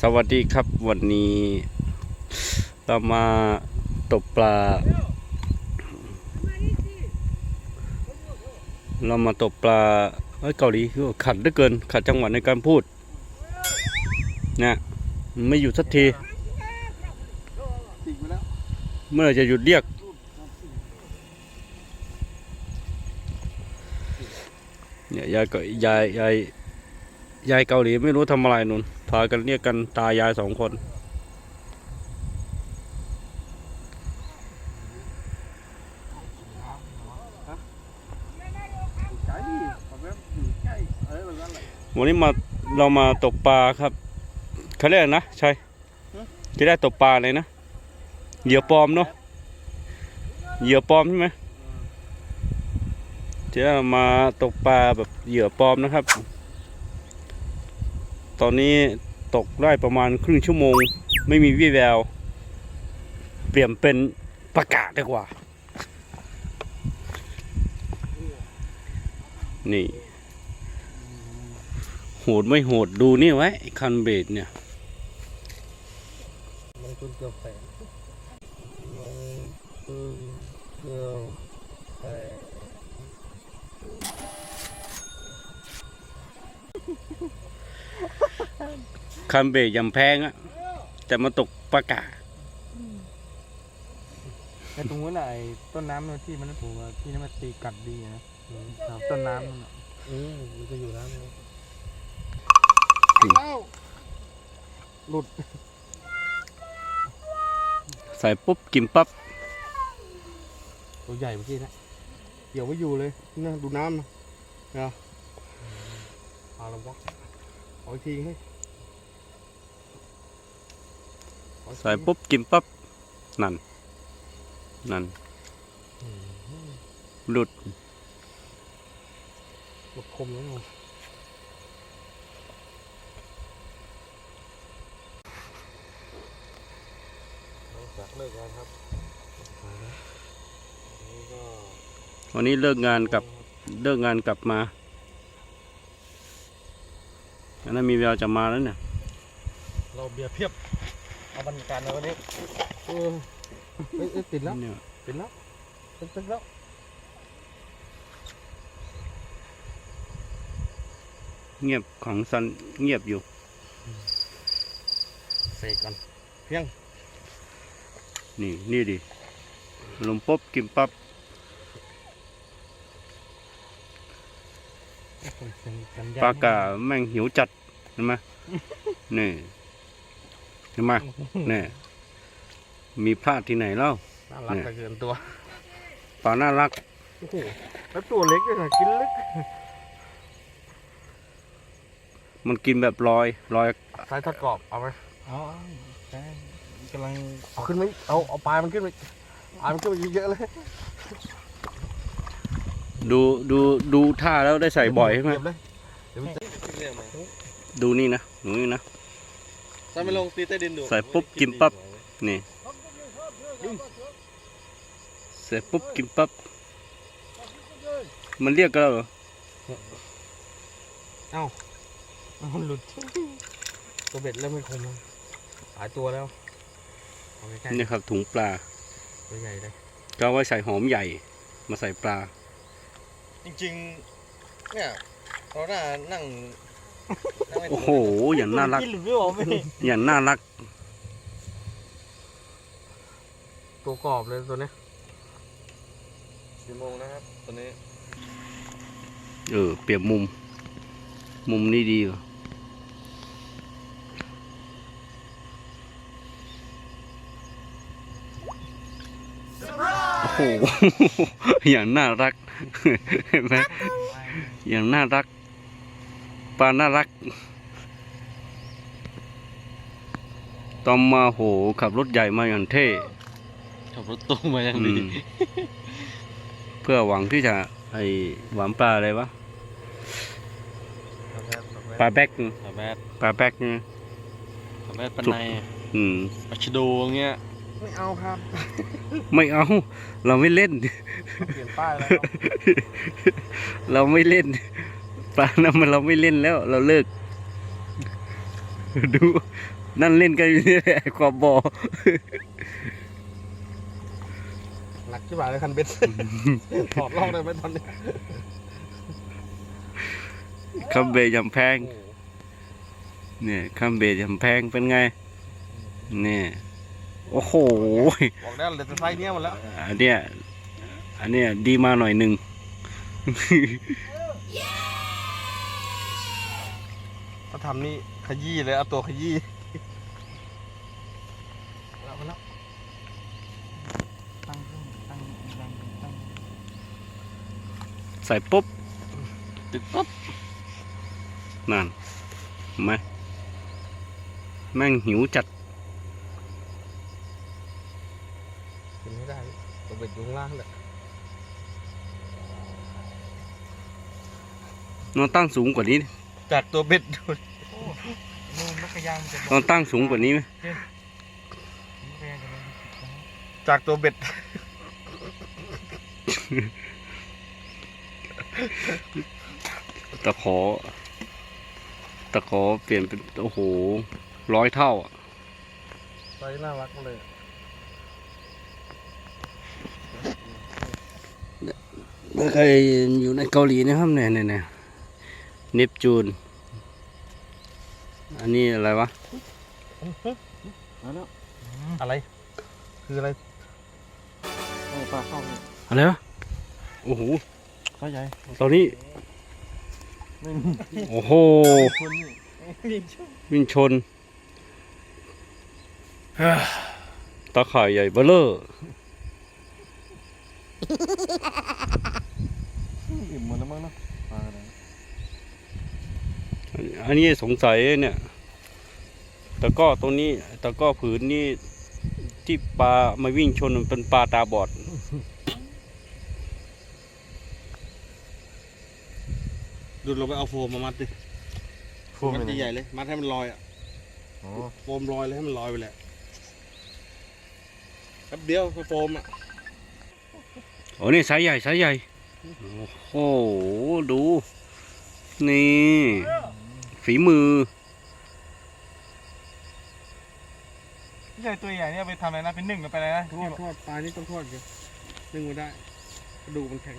สวัสดีครับวันนี้ เรามาตกปลา เรามาตกปลาเอ้ยเกาหลีขัดเหลือเกิน ขัดจังหวะในการพูดเนี่ยไม่หยุดสักที เมื่อจะหยุดเรียก เนี่ยยายก็ยายยายยายเกาหลีไม่รู้ทำอะไรนุ่น พากันเรียกกันตายายสองคนใกล้ผมแบบอยู่ใกล้เออแบบนั้นแหละวันนี้มาเรามาตกปลาครับเขาเรียกอะไรนะใช่ที่ได้ตกปลาเลยนะ เหยื่อปลอมเนาะ เหยื่อปลอมใช่ไหมที่ได้มาตกปลาแบบเหยื่อปลอมนะครับ ตอนนี้ ตกได้ประมาณครึ่งชั่วโมง ไม่มีวี่แวว เปลี่ยนเป็นประกาศดีกว่า นี่ โหดไม่โหดดูนี่ไว้ คันเบดเนี่ยมันคุณเกือบแสนมันเกือบแสน คันเบดยังแพงอะแต่มาตกปากาไอ้ตรงนู้นน่ะไอ้ต้นน้ำนู่นที่มันถูกอะที่นั่นมันตีกัดดีนะครับต้นน้ำนั่นน่ะอืมมันจะอยู่น้ำเลยหลุด ใส่ปุ๊บกินปั๊บตัวใหญ่เมื่อกี้นะเดี๋ยวไม่อยู่เลยนี่ดูน้ำนะนะเอาละวะเอาอีกทีให้เอาอีกที ใส่ปุ๊บกินปั๊บนั่น นั่นอืมหลุดหมดคมแล้วเนอะหลังจากเลิกงานครับนี่ก็วันนี้เลิกงานกับเลิกงานกลับมาอันนั้นมีแววจะมาแล้วเนี่ย เราเบียร์เพียบ เอาบรรยากาศในวันนี้เออเอ้ยเอ้ยติดแล้วเนี่ยติดแล้วติดติดแล้วเงียบของซันเงียบอยู่เสกก่อนนี่นี่ดิลมปุ๊บกินปั๊บสัญญณปลากาแม่งหิวจัดเห็นไหมนี่ เห็นไหมนี่มีพลาดที่ไหนเล่าน่ารักเนี่ยเหลือเกินตัวปลาน่ารักโอ้โหแล้วตัวเล็กด้วยนะกินเล็กมันกินแบบลอยลอยสายทอดกรอบเอาไหมอ๋อใช่กำลังเอาขึ้นไหมเอาเอาปลายมันขึ้นไปปลายมันขึ้นไปเยอะๆเลยดูดูดูท่าแล้วได้ใส่บ่อยใช่ไหมเก็บเลยเดี๋ยวมันจะดูนี่นะหนูนี่นะ ถ้าไม่ลงตีใต้ดินดูใส่ปุ๊บกินปั๊บนี่เสร็จปุ๊บกินปั๊บมันเรียกกันแล้วเหรอเอามันหลุดตัวเบ็ดเริ่มไม่คมแล้วหลายตัวแล้วเอาใกล้นี่ครับถุงปลาๆตัวใหญ่เลยก็เอาไว้ใส่หอมใหญ่มาใส่ปลา จริงๆเนี่ยเราน่านั่งนั่งไม่ โอ้โห อย่างน่ารัก กินหรือไม่ออกไม่อย่างน่ารัก ตัวกรอบเลยตัวเนี้ยกี่โมงนะครับตอนนี้เออ เปรียบมุม มุมนี้ดีกว่าโอ้โห อย่างน่ารักเห็นไหมอย่างน่ารัก ปลาน่ารัก ตอมมาโห ขับรถใหญ่มาอย่างเท่ ขับรถตู้มาอย่างอืดีมเพื่อหวังที่จะไอหวานปลาอะไรวะ ปลาแบกขับแบดปลาแบกเนี่ยขับแบดปันจุก ในอืม ปัชดูอย่างเงี้ยไม่เอาครับ ไม่เอา เราไม่เล่น เปลี่ยนป้ายแล้วเราไม่เล่น ปลานั้นมันเราไม่เล่นแล้ว เราเลิก ดู นั่นเล่นกันอยู่นี่แหละความบอหนักที่บ่าเลยคันเบ็ดถอดลอกได้ไหมตอนนี้คัมเบย์ยำแพง เนี่ยคัมเบย์ยำแพงเป็นไง เนี่ย โอ้โห บอกแล้วเลยจะไซส์เนี้ยหมดแล้ว อันเนี้ย อันเนี้ยดีมาหน่อยหนึ่ง ถ้าทำนี่ขยี้เลยเอาตัวขยี้แล้วมาแล้วตั้งตั้งตั้งตั้งใส่ปุ๊บตึกปุ๊บนั่นเห็นไหมแม่งหิวจัดกินไม่ได้ตัวเบ็ดอยู่ข้างล่างเลยนอนตั้งสูงกว่านี้ดิ จากตัวเบ็ดดูนู่นนักขยางจะนอนตั้งสูงกว่านี้ไหมจากตัวเบ็ด ตะขอ ตะขอเปลี่ยนเป็น โอ้โห ร้อยเท่าอะไซส์น่ารักมากเลยถ้าใครอยู่ในเกาหลีนะครับเนี่ยเนี่ยเนี่ย เนปจูน อันนี้อะไรวะ อะไร คืออะไรปลาเข้าอะไรวะ โอ้โหเข้าใหญ่ตอนนี้ไม่มีโอ้โหคนนี่วิ่งชนตาข่ายใหญ่เบ้อเลอร์อิ่มหมดแล้วมั้งเนาะปลา อะไรอันนี้สงสัยเนี่ยตะกร้อตรงนี้ตะกร้อผืนนี่ที่ปลามาวิ่งชนมันเป็นปลาตาบอด ดูเราไปเอาโฟมมามัดดิพูดมัดไปใหญ่ๆเลย มัดให้มันลอยอะอ๋อโฟมลอยเลยให้มันลอยไปแหละแป๊บเดียวโฟมอะโอ้นี่สายใหญ่สายใหญ่ โอ้โห ดู นี่ ฝีมือใหญ่ตัวใหญ่เนี่ยไปทำอะไรนะเป็นหนึ่งหรือไปอะไรนะทอดทอดปลานี่ต้องทอดกันนึ่งไม่ได้กระดูกมันแข็ง